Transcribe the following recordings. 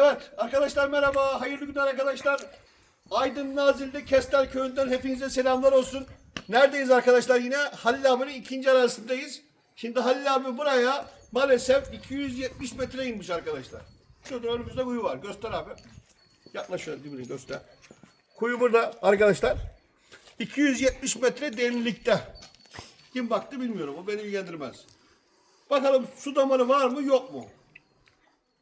Evet arkadaşlar merhaba. Hayırlı günler arkadaşlar. Aydın Nazilli Kestel Köyü'nden hepinize selamlar olsun. Neredeyiz arkadaşlar yine? Halil abinin ikinci arasındayız. Şimdi Halil abi buraya maalesef 270 metre inmiş arkadaşlar. Şurada önümüzde kuyu var. Göster abi. Yaklaş şöyle dibini göster. Kuyu burada arkadaşlar. 270 metre derinlikte. Kim baktı bilmiyorum. O beni ilgilendirmez. Bakalım su damarı var mı yok mu?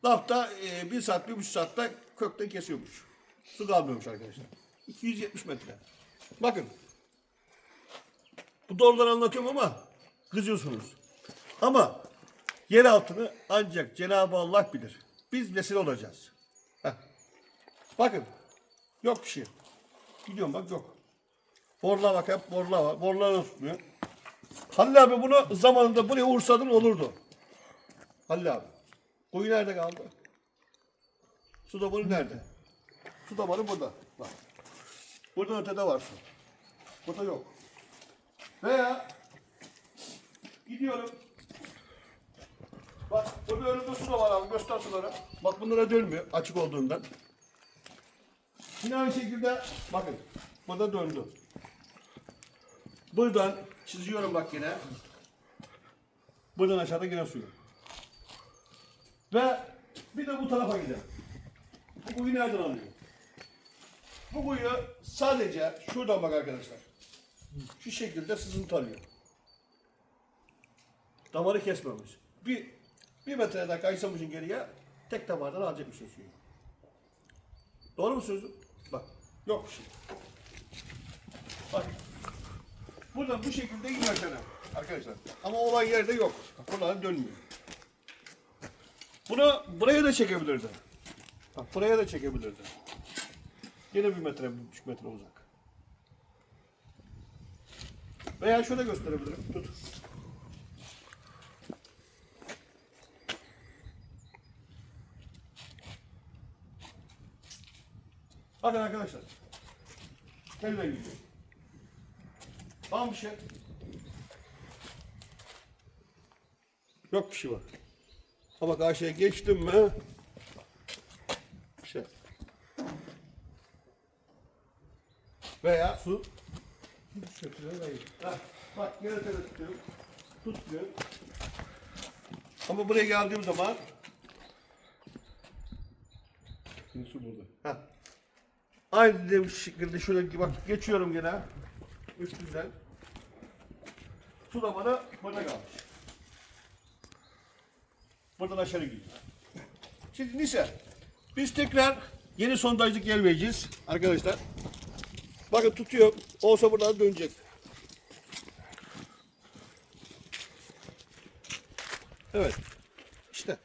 Lafta e, bir saat, bir buçuk saatte kökten kesiyormuş. Su kalmıyormuş arkadaşlar. 270 metre. Bakın. Bu doğruları anlatıyorum ama kızıyorsunuz. Ama yer altını ancak Cenab-ı Allah bilir. Biz vesile olacağız. Heh. Bakın. Yok bir şey. Gidiyorum bak yok. Borla bak hep borla var. Borla tutmuyor. Halil abi bunu zamanında buraya vursadın olurdu. Halil abi. Kuyu nerede kaldı? Su damarı nerede? Su damarı burada. Bak. Burada ötede var su. Burada yok. Veya gidiyorum. Bak burada önümde su da var abi. Göster suları. Bak bunlara dönmüyor açık olduğundan. Yine aynı şekilde bakın. Burada döndü. Buradan çiziyorum bak yine. Buradan aşağıda yine su yok. Ve bir de bu tarafa gidelim. Bu kuyu nereden alıyor? Bu kuyu sadece şuradan bak arkadaşlar. Şu şekilde sızıntı alıyor. Damarı kesmemiş. Bir, bir metre daha kaysamışın geriye tek damardan alacak bir şey suyu. Doğru mu sözüm? Bak yok bir şey. Bak. Buradan bu şekilde gidiyor aşağıya arkadaşlar. Ama olan yerde yok. Buradan dönmüyor. Bunu buraya da çekebilirdi. Bak buraya da çekebilirdi. Yine bir metre, bir buçuk metre uzak. Veya şöyle gösterebilirim. Tut. Bakın arkadaşlar. Elden gidiyor. Tamam bir şey. Yok bir şey var. Ama karşıya geçtim mi? Şey. Veya su. Ha, bak yine tele tutuyorum. Tutmuyor. Ama buraya geldiğim zaman Şimdi su burada. Ha. Aynı dediğim şekilde şöyle bak geçiyorum gene üstünden. Su da bana burada kalmış. Buradan aşağı gidiyor. Şimdi neyse biz tekrar yeni sondajlık yer vereceğiz arkadaşlar. Bakın tutuyor. Olsa buradan dönecek. Evet. İşte.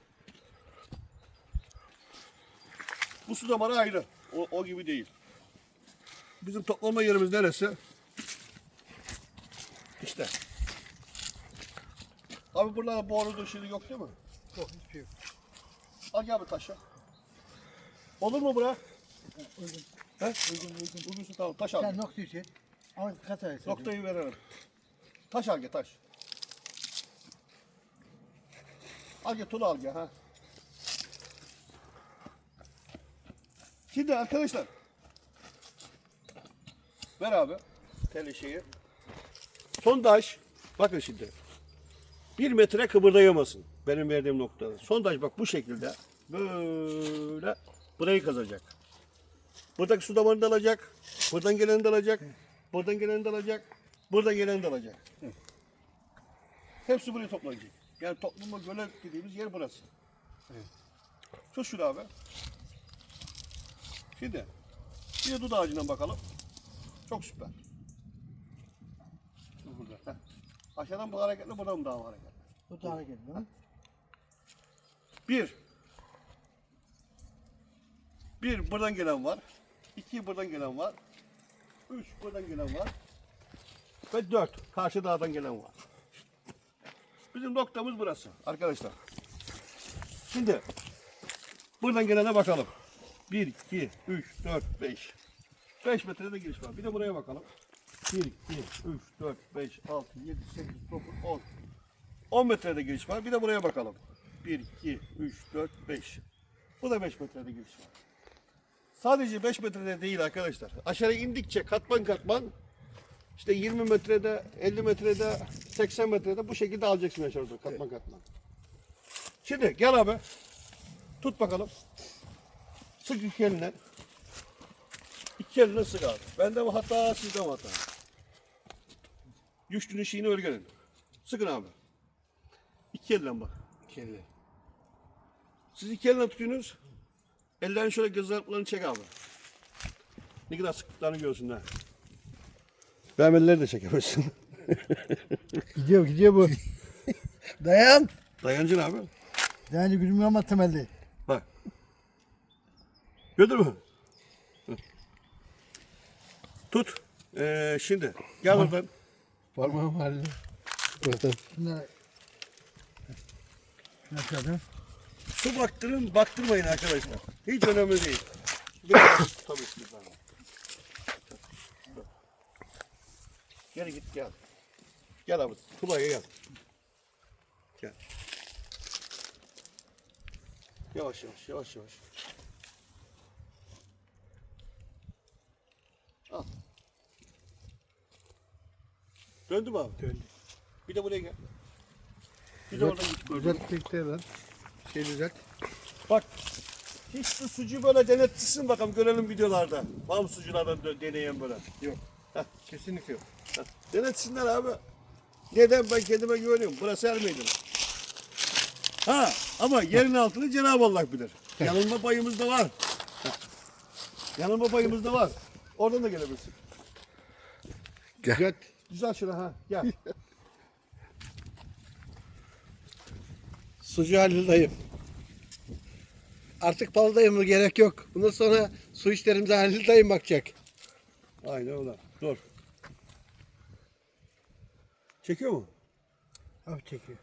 Bu su damarı ayrı. O, o gibi değil. Bizim toplama yerimiz neresi? İşte. Abi burada borudur şimdi yok değil mi? Yok hiçbir şey yok. Al gel bir taşı. Olur mu bura? Uygun. He? Uygun uygun. Uygunsa tamam taş al. Sen nokta için. Ama kata etsin. Noktayı verelim. Taş al gel taş. Al gel tuğla al gel ha. Şimdi arkadaşlar. Ver abi. Teli şeyi. Sondaj. Bakın şimdi. Bir metre kıpırdayamasın. Benim verdiğim noktada. Sondaj bak bu şekilde. Böyle burayı kazacak. Buradaki su damarını da alacak. Buradan geleni de alacak. Buradan geleni de alacak. Buradan geleni de alacak. Hepsi buraya toplanacak. Yani topluma göle dediğimiz yer burası. Tut şunu abi. Şimdi bir de ağacından bakalım. Çok süper. Burada. Heh. Aşağıdan bu hareketli, buradan daha hareketli? Bu da hareket değil mi? Bir. Bir buradan gelen var. İki buradan gelen var. Üç buradan gelen var. Ve dört karşı dağdan gelen var. Bizim noktamız burası arkadaşlar. Şimdi buradan gelene bakalım. Bir, iki, üç, dört, beş. Beş metrede giriş var. Bir de buraya bakalım. Bir, iki, üç, dört, beş, altı, yedi, sekiz, dokuz, on. 10 metrede giriş var. Bir de buraya bakalım. 1, 2, 3, 4, 5. Bu da 5 metrede giriş var. Sadece 5 metrede değil arkadaşlar. Aşağı indikçe katman katman işte 20 metrede, 50 metrede, 80 metrede bu şekilde alacaksın aşağı doğru katman katman. Şimdi gel abi. Tut bakalım. Sık iki eline. İki eline sık abi. Bende mi hata, sizde mi hata? Güçlünün şeyini öğrenin. Sıkın abi. İki elle bak. Kelle. Siz iki elle tutuyorsunuz. Ellerini şöyle göz zarflarını çek abi. Ne kadar sıklıklarını görsünler. Benim elleri de çekemezsin. Gidiyor gidiyor bu. Dayan. Dayancın abi. Yani gülmüyor ama temelli. Bak. Gördün mü? Tut. Ee, şimdi gel oradan. Parmağım halde. Buradan. Şunlara. Şuna çarpayım. Su baktırın, baktırmayın arkadaşlar. Hiç önemli değil. Biraz tutamışsınız abi. Geri git gel. Gel abi. Tuba'ya gel. Gel. Yavaş yavaş yavaş yavaş. Al. Döndü mü abi? Döndü. Bir de buraya gel. Bir de oradan git. tekte lan. Şey düzelt. Bak hiç şu sucuğu böyle denetçisin bakalım görelim videolarda. Var mı suculardan deneyen böyle? Yok. Heh. Kesinlikle yok. Heh. Denetsinler abi. Neden ben kendime güveniyorum. Burası er meydanı. Ha ama yerin altını Cenab-ı Allah bilir. Yanılma payımız da var. Yanılma payımız da var. Oradan da gelebilirsin. Gel. Güzel şuna ha. Gel. Sucu Halil dayım. Artık bal dayımı gerek yok. Bundan sonra su işlerimize Halil dayım bakacak. Aynen öyle. Dur. Çekiyor mu? Hafif çekiyor.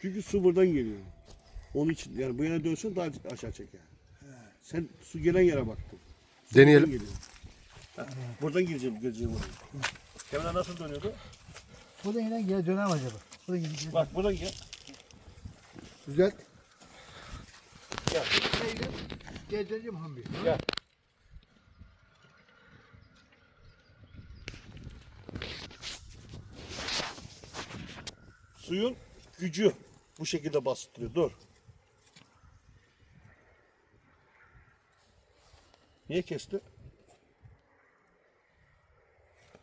Çünkü su buradan geliyor. Onun için yani bu yana dönsün daha aşağı çeker. Sen su gelen yere baktın. Su Deneyelim. buradan. Ha, buradan gireceğim, gireceğim oraya. Kamera nasıl dönüyordu? Bu da yine geri döner mi acaba? Bu da yine geri Bak buradan gel. Düzelt. Gel. Geri döneceğim hambi. Gel. Suyun gücü bu şekilde bastırıyor. Dur. Niye kesti?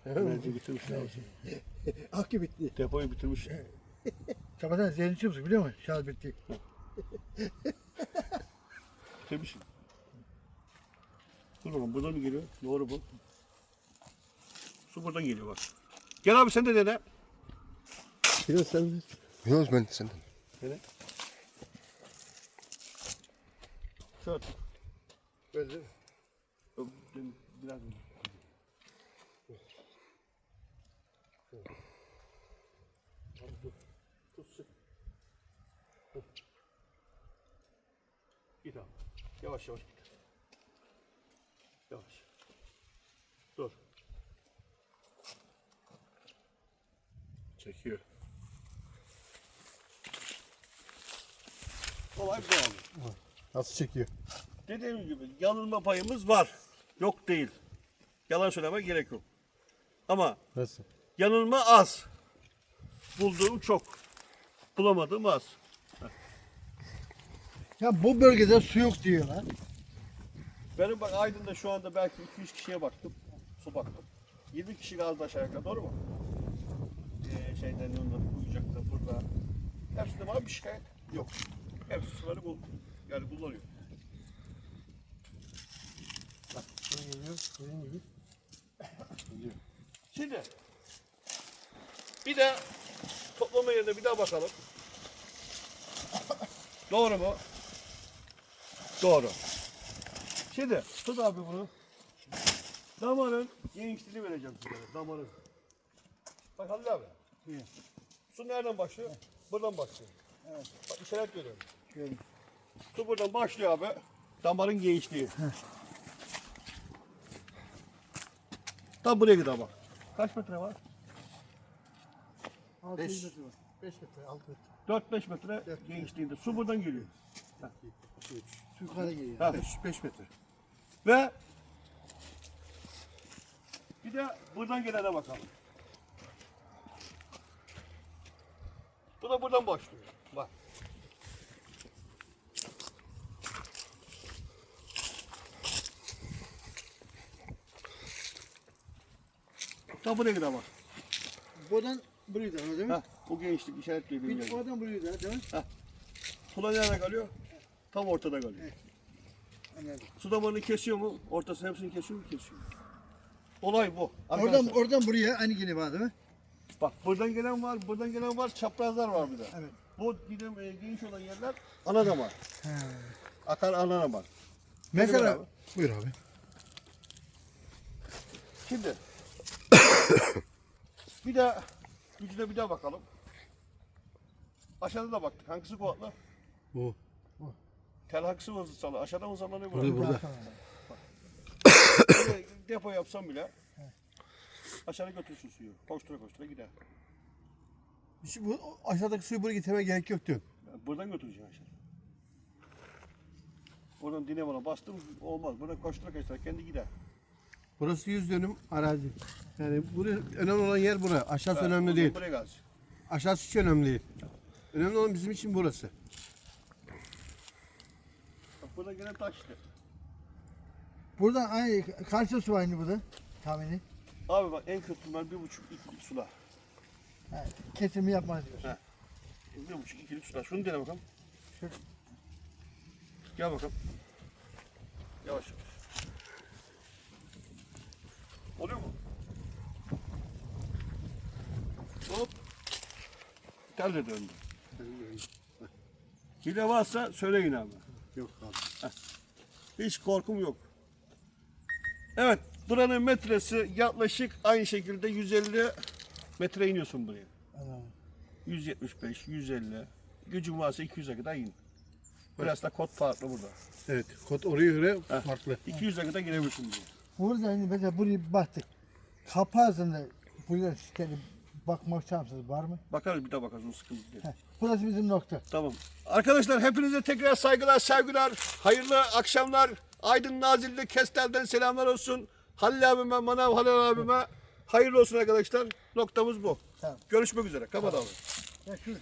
Enerji bitirmiş. Akü bitti. Depoyu bitirmiş. Sabahtan zehirli çıkmış biliyor musun? Bitti. Bitirmiş. Dur bakalım buradan mı geliyor? Doğru bu. Su buradan geliyor bak. Gel abi sen de dene. Biraz sen de. Yok ben senden. Dene. Şöyle. Böyle Biraz Abi dur. Tut sık. Dur. Git abi. Yavaş yavaş. Yavaş. Dur. Çekiyor. Olay bu abi. Nasıl çekiyor? Dediğim gibi yanılma payımız var. Yok değil. Yalan söylemek gerek yok. Ama Nasıl? yanılma az. Bulduğum çok. Bulamadığım az. Ya bu bölgede su yok diyorlar. Benim bak Aydın'da şu anda belki 200 kişiye baktım. Su baktım. 20 kişi kaldı aşağı yukarı doğru mu? Ee, şeyden yanında, Kuyucak'ta, burada. Hepsinde var bir şikayet yok. Hepsi suları bul. Yani kullanıyor. Böyle geliyor. Dediğin gibi. Gidiyor. Şimdi bir de toplama yerine bir daha bakalım. Doğru mu? Doğru. Şimdi tut abi bunu. Damarın genişliğini vereceğim size. Damarın. Bak Halil abi. Su nereden başlıyor? Buradan başlıyor. Evet. Bak işaret görüyorum. Şöyle. Su buradan başlıyor abi. Damarın genişliği. Tam buraya kadar bak. Kaç metre var? 600 metre var. 5 metre, 6 metre. 4-5 metre genişliğinde. Su buradan geliyor. Su yukarı geliyor. Ha. 5 metre. Ve bir de buradan gelene bakalım. Bu da buradan başlıyor. Bak. Ta buraya kadar bak. Buradan buraya da değil mi? Ha, bu gençlik işaretliyor benim Bir oradan buraya da değil mi? Tula nerede kalıyor? Tam ortada kalıyor. Anladım. Su damarını kesiyor mu? Ortasını hepsini kesiyor mu? Kesiyor. Olay bu. Oradan, Arkadaşlar, oradan buraya aynı gene var değil mi? Bak buradan gelen var, buradan gelen var, çaprazlar var bir de. Evet. Bu gidem e, geniş olan yerler ana damar. He. Akar ana damar. Mesela abi. Buyur abi. Şimdi bir de gücüne bir daha bakalım. Aşağıda da baktık. Hangisi kuvvetli? Bu. Tel hangisi mı hızlı Aşağıda mı sallanıyor? Burada burada. Böyle depo yapsam bile aşağı götürsün suyu. Koştura koştura gider. Şimdi bu aşağıdaki suyu buraya getirmeye gerek yok. Yani buradan götüreceğim aşağı. Oradan dinamona bastım olmaz. Buradan koştura koştura kendi gider. Burası 100 dönüm arazi. Yani buraya önemli olan yer bura. Aşağısı Ha, önemli değil. Buraya gelsin. Aşağısı hiç önemli değil. Önemli olan bizim için burası. Bak buradan gelen taş işte. buradan aynı karşı su aynı burada. Tahmini. Abi bak en kötü ben bir buçuk iki sular. He. Kesimi yapmaz diyorsun. He. Bir buçuk ikilik sular. Şunu dene bakalım. Şöyle. Gel bakalım. Yavaş yavaş. Oluyor mu? Hop. Tel de döndü. Hile varsa söyleyin abi. Yok abi. Hiç korkum yok. Evet, buranın metresi yaklaşık aynı şekilde 150 metre iniyorsun buraya. Anladım. 175, 150. Gücün varsa 200'e kadar in. Biraz da kod farklı burada. Evet. Kod oraya göre farklı. 200'e kadar girebilirsin buraya. Burada hani mesela buraya baktık. Kaparsın da buraya şikayet bakmak şansınız var mı? Bakarız bir daha bakarız o sıkıntı değil. Heh. Burası bizim nokta. Tamam. Arkadaşlar hepinize tekrar saygılar, sevgiler, hayırlı akşamlar. Aydın Nazilli Kestel'den selamlar olsun. Halil abime, Manav Halil abime hayırlı olsun arkadaşlar. Noktamız bu. Tamam. Görüşmek üzere. Kapatalım. Ya şu